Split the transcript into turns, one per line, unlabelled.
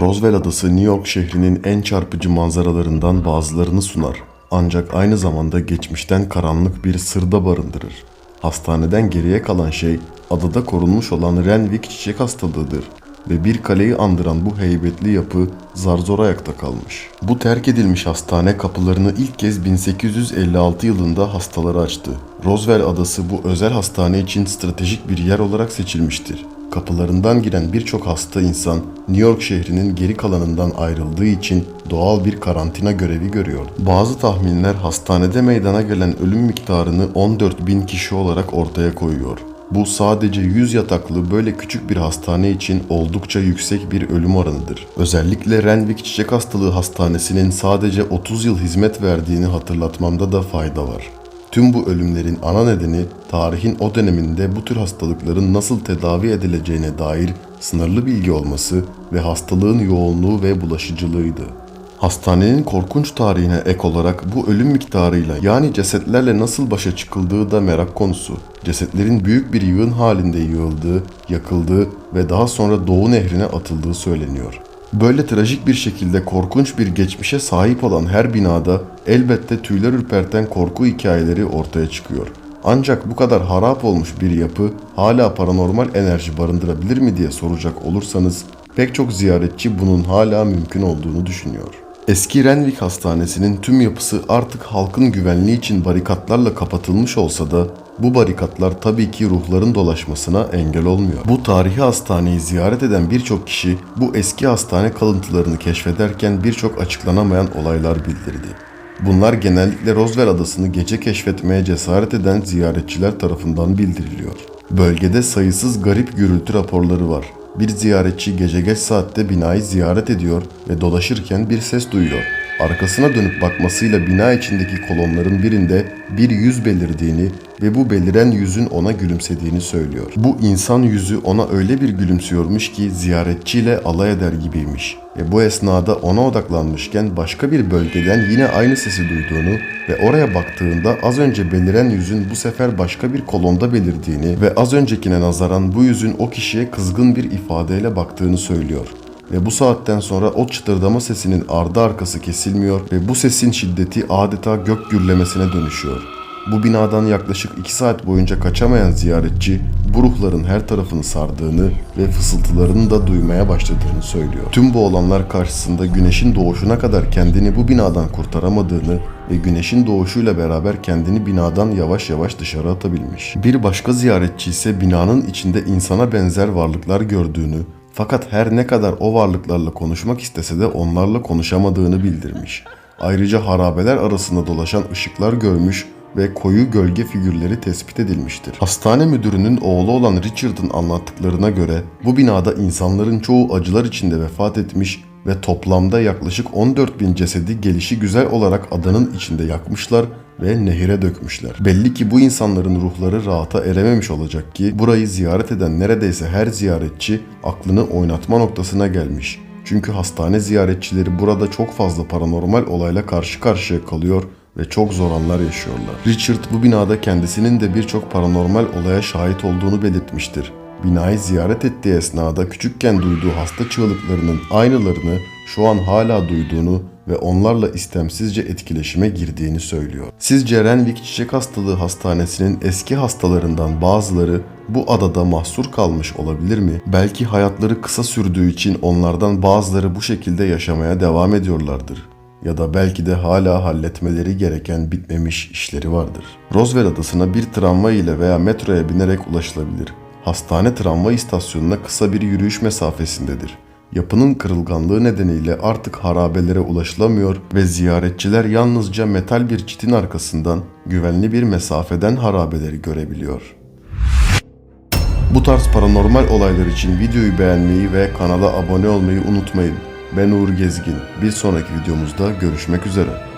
Roswell Adası New York şehrinin en çarpıcı manzaralarından bazılarını sunar. Ancak aynı zamanda geçmişten karanlık bir sırda barındırır. Hastaneden geriye kalan şey adada korunmuş olan Renwick çiçek hastalığıdır ve bir kaleyi andıran bu heybetli yapı zar zor ayakta kalmış. Bu terk edilmiş hastane kapılarını ilk kez 1856 yılında hastalara açtı. Roswell adası bu özel hastane için stratejik bir yer olarak seçilmiştir. Kapılarından giren birçok hasta insan New York şehrinin geri kalanından ayrıldığı için doğal bir karantina görevi görüyor. Bazı tahminler hastanede meydana gelen ölüm miktarını 14 bin kişi olarak ortaya koyuyor. Bu sadece 100 yataklı böyle küçük bir hastane için oldukça yüksek bir ölüm oranıdır. Özellikle Renwick Çiçek Hastalığı Hastanesi'nin sadece 30 yıl hizmet verdiğini hatırlatmamda da fayda var. Tüm bu ölümlerin ana nedeni tarihin o döneminde bu tür hastalıkların nasıl tedavi edileceğine dair sınırlı bilgi olması ve hastalığın yoğunluğu ve bulaşıcılığıydı. Hastanenin korkunç tarihine ek olarak bu ölüm miktarıyla yani cesetlerle nasıl başa çıkıldığı da merak konusu. Cesetlerin büyük bir yığın halinde yığıldığı, yakıldığı ve daha sonra Doğu Nehri'ne atıldığı söyleniyor. Böyle trajik bir şekilde korkunç bir geçmişe sahip olan her binada elbette tüyler ürperten korku hikayeleri ortaya çıkıyor. Ancak bu kadar harap olmuş bir yapı hala paranormal enerji barındırabilir mi diye soracak olursanız pek çok ziyaretçi bunun hala mümkün olduğunu düşünüyor. Eski Renwick Hastanesi'nin tüm yapısı artık halkın güvenliği için barikatlarla kapatılmış olsa da bu barikatlar tabii ki ruhların dolaşmasına engel olmuyor. Bu tarihi hastaneyi ziyaret eden birçok kişi bu eski hastane kalıntılarını keşfederken birçok açıklanamayan olaylar bildirdi. Bunlar genellikle Roswell adasını gece keşfetmeye cesaret eden ziyaretçiler tarafından bildiriliyor. Bölgede sayısız garip gürültü raporları var. Bir ziyaretçi gece geç saatte binayı ziyaret ediyor ve dolaşırken bir ses duyuyor. Arkasına dönüp bakmasıyla bina içindeki kolonların birinde bir yüz belirdiğini ve bu beliren yüzün ona gülümsediğini söylüyor. Bu insan yüzü ona öyle bir gülümsüyormuş ki ziyaretçiyle alay eder gibiymiş. Ve bu esnada ona odaklanmışken başka bir bölgeden yine aynı sesi duyduğunu ve oraya baktığında az önce beliren yüzün bu sefer başka bir kolonda belirdiğini ve az öncekine nazaran bu yüzün o kişiye kızgın bir ifadeyle baktığını söylüyor ve bu saatten sonra o çıtırdama sesinin ardı arkası kesilmiyor ve bu sesin şiddeti adeta gök gürlemesine dönüşüyor. Bu binadan yaklaşık 2 saat boyunca kaçamayan ziyaretçi bu ruhların her tarafını sardığını ve fısıltılarını da duymaya başladığını söylüyor. Tüm bu olanlar karşısında güneşin doğuşuna kadar kendini bu binadan kurtaramadığını ve güneşin doğuşuyla beraber kendini binadan yavaş yavaş dışarı atabilmiş. Bir başka ziyaretçi ise binanın içinde insana benzer varlıklar gördüğünü fakat her ne kadar o varlıklarla konuşmak istese de onlarla konuşamadığını bildirmiş. Ayrıca harabeler arasında dolaşan ışıklar görmüş ve koyu gölge figürleri tespit edilmiştir. Hastane müdürünün oğlu olan Richard'ın anlattıklarına göre bu binada insanların çoğu acılar içinde vefat etmiş ve toplamda yaklaşık 14 bin cesedi gelişi güzel olarak adanın içinde yakmışlar ve nehire dökmüşler. Belli ki bu insanların ruhları rahata erememiş olacak ki burayı ziyaret eden neredeyse her ziyaretçi aklını oynatma noktasına gelmiş. Çünkü hastane ziyaretçileri burada çok fazla paranormal olayla karşı karşıya kalıyor ve çok zor anlar yaşıyorlar. Richard bu binada kendisinin de birçok paranormal olaya şahit olduğunu belirtmiştir. Binayı ziyaret ettiği esnada küçükken duyduğu hasta çığlıklarının aynılarını şu an hala duyduğunu ve onlarla istemsizce etkileşime girdiğini söylüyor. Sizce Renwick Çiçek Hastalığı Hastanesi'nin eski hastalarından bazıları bu adada mahsur kalmış olabilir mi? Belki hayatları kısa sürdüğü için onlardan bazıları bu şekilde yaşamaya devam ediyorlardır ya da belki de hala halletmeleri gereken bitmemiş işleri vardır. Roswell adasına bir tramvay ile veya metroya binerek ulaşılabilir. Hastane tramvay istasyonuna kısa bir yürüyüş mesafesindedir. Yapının kırılganlığı nedeniyle artık harabelere ulaşılamıyor ve ziyaretçiler yalnızca metal bir çitin arkasından güvenli bir mesafeden harabeleri görebiliyor. Bu tarz paranormal olaylar için videoyu beğenmeyi ve kanala abone olmayı unutmayın. Ben Uğur Gezgin. Bir sonraki videomuzda görüşmek üzere.